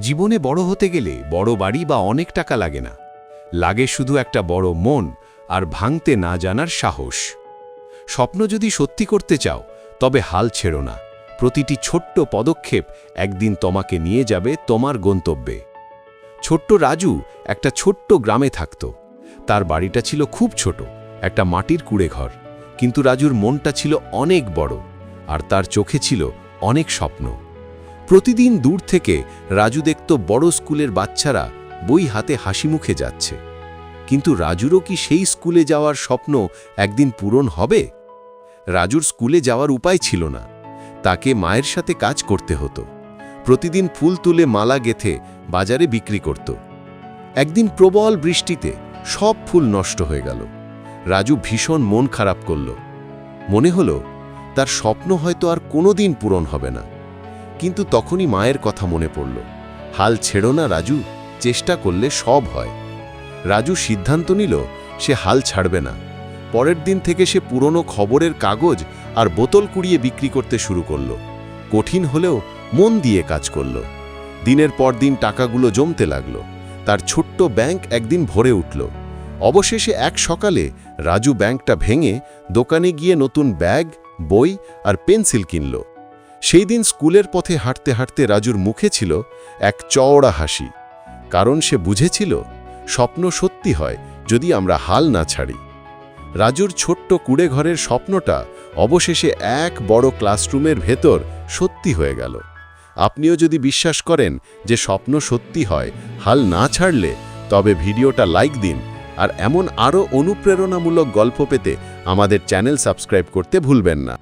জীবনে বড় হতে গেলে বড় বাড়ি বা অনেক টাকা লাগে না। লাগে শুধু একটা বড় মন আর ভাঙতে না জানার সাহস। স্বপ্ন যদি সত্যি করতে চাও, তবে হাল ছেড়ো না। প্রতিটি ছোট্ট পদক্ষেপ একদিন তোমাকে নিয়ে যাবে তোমার গন্তব্যে। ছোট্ট রাজু একটা ছোট্ট গ্রামে থাকত। তার বাড়িটা ছিল খুব ছোট, একটা মাটির কুড়ে ঘর। কিন্তু রাজুর মনটা ছিল অনেক বড় আর তার চোখে ছিল অনেক স্বপ্ন। প্রতিদিন দূর থেকে রাজু দেখত বড় স্কুলের বাচ্চারা বই হাতে হাসি মুখে যাচ্ছে। কিন্তু রাজুরও কি সেই স্কুলে যাওয়ার স্বপ্ন একদিন পূরণ হবে? রাজুর স্কুলে যাওয়ার উপায় ছিল না। তাকে মায়ের সাথে কাজ করতে হতো। প্রতিদিন ফুল তুলে মালা গেথে বাজারে বিক্রি করত। একদিন প্রবল বৃষ্টিতে সব ফুল নষ্ট হয়ে গেল। রাজু ভীষণ মন খারাপ করল। মনে হলো, তার স্বপ্ন হয়তো আর কোনোদিন পূরণ হবে না। কিন্তু তখনই মায়ের কথা মনে পড়ল। হাল ছেড়ো না, রাজু, চেষ্টা করলে সব হয়। রাজু সিদ্ধান্ত নিল, সে হাল ছাড়বে না। পরের দিন থেকে সে পুরনো খবরের কাগজ আর বোতল কুড়িয়ে বিক্রি করতে শুরু করল। কঠিন হলেও মন দিয়ে কাজ করল। দিনের পর দিন টাকাগুলো জমতে লাগল। তার ছোট্ট ব্যাংক একদিন ভরে উঠল। অবশেষে এক সকালে রাজু ব্যাংকটা ভেঙে দোকানে গিয়ে নতুন ব্যাগ, বই আর পেন্সিল কিনল। সেই দিন স্কুলের পথে হাঁটতে হাঁটতে রাজুর মুখে ছিল এক চওড়া হাসি। কারণ সে বুঝেছিল, স্বপ্ন সত্যি হয় যদি আমরা হাল না ছাড়ি। রাজুর ছোট্ট কুড়ে ঘরের স্বপ্নটা অবশেষে এক বড় ক্লাসরুমের ভেতর সত্যি হয়ে গেল। আপনিও যদি বিশ্বাস করেন যে স্বপ্ন সত্যি হয়, হাল না ছাড়লে তবে ভিডিওটা লাইক দিন আর এমন আরও অনুপ্রেরণামূলক গল্প পেতে আমাদের চ্যানেল সাবস্ক্রাইব করতে ভুলবেন না।